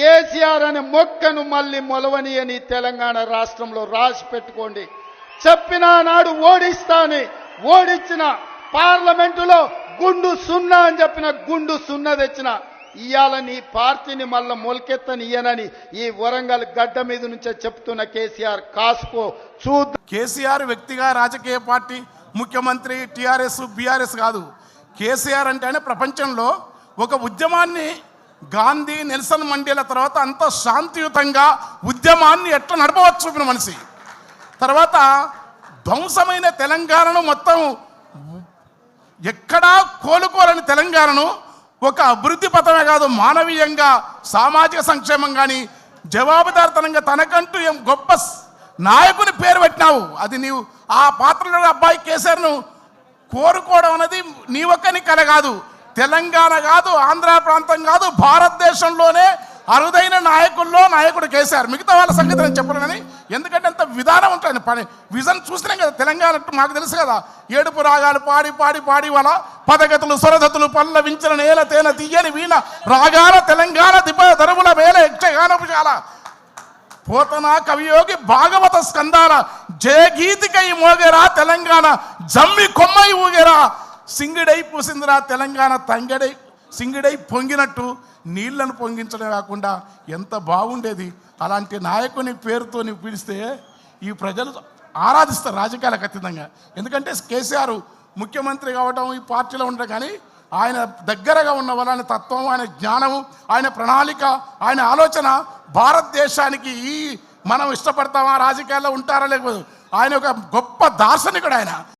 కేసీఆర్ అనే మొక్కను మళ్ళీ మొలవని అని తెలంగాణ రాష్ట్రంలో రాసి పెట్టుకోండి. చెప్పిన నాడు ఓడిస్తాని. ఓడించిన పార్లమెంటులో గుండు సున్నా అని చెప్పిన గుండు సున్నా తెచ్చిన ఇవాళ నీ పార్టీని మళ్ళా మొలకెత్తనియనని ఈ వరంగల్ గడ్డ మీద నుంచే చెప్తున్న కేసీఆర్ కాసుకో. చూద్దాం. కేసీఆర్ వ్యక్తిగా రాజకీయ పార్టీ ముఖ్యమంత్రి టీఆర్ఎస్ బీఆర్ఎస్ కాదు. కేసీఆర్ అంటేనే ప్రపంచంలో ఒక ఉద్యమాన్ని గాంధీ నెల్సన్ మండేల తర్వాత అంత శాంతియుతంగా ఉద్యమాన్ని ఎట్లా నడపవచ్చు చూపిన మనిషి? తర్వాత ధ్వంసమైన తెలంగాణను మొత్తం ఎక్కడా కోలుకోలేని తెలంగాణను ఒక అభివృద్ధి పథమే కాదు మానవీయంగా సామాజిక సంక్షేమం కానీ జవాబుదారితనంగా తనకంటూ ఏం గొప్ప నాయకుని పేరు పెట్టినావు. అది నీవు ఆ పాత్రలో అబ్బాయి కేసీఆర్ను కోరుకోవడం అనేది నీ ఒక్కని కల కాదు. తెలంగాణ కాదు ఆంధ్ర ప్రాంతం కాదు భారతదేశంలోనే అరుదైన నాయకుల్లో నాయకుడు కేసీఆర్. మిగతా వాళ్ళ సంగతి నేను చెప్పను కానీ ఎందుకంటే అంత విధానం ఉంటుంది. పని విజన్ చూసినాం కదా తెలంగాణ మాకు తెలుసు కదా. ఏడుపు రాగాలు పాడి పాడి పాడి వాళ్ళ పదగతులు స్వరధతులు పల్లవించిన నేల తేన తీయని వీణ రాగాల తెలంగాణ దిప దరువుల వేల యక్షగానపుజాల పోతన కవియోగి భాగవత స్కందాల జయగీతికై మోగెరా తెలంగాణ జమ్మి కొమ్మై ఊగెరా. సింగిడై పూసిందిరా తెలంగాణ తంగడై సింగిడై పొంగినట్టు నీళ్ళను పొంగించడం కాకుండా ఎంత బాగుండేది. అలాంటి నాయకుని పేరుతో నీవు పిలిస్తే ఈ ప్రజలు ఆరాధిస్తారు రాజకీయాలకు అతీతంగా ఎందుకంటే కేసీఆర్ ముఖ్యమంత్రి కావడం ఈ పార్టీలో ఉండడం కానీ ఆయన దగ్గరగా ఉన్న వాళ్ళని తత్వం ఆయన జ్ఞానము ఆయన ప్రణాళిక ఆయన ఆలోచన భారతదేశానికి ఈ మనం ఇష్టపడతామా రాజకీయాల్లో ఉంటారా లేకపోతే ఆయన ఒక గొప్ప దార్శనికుడు ఆయన.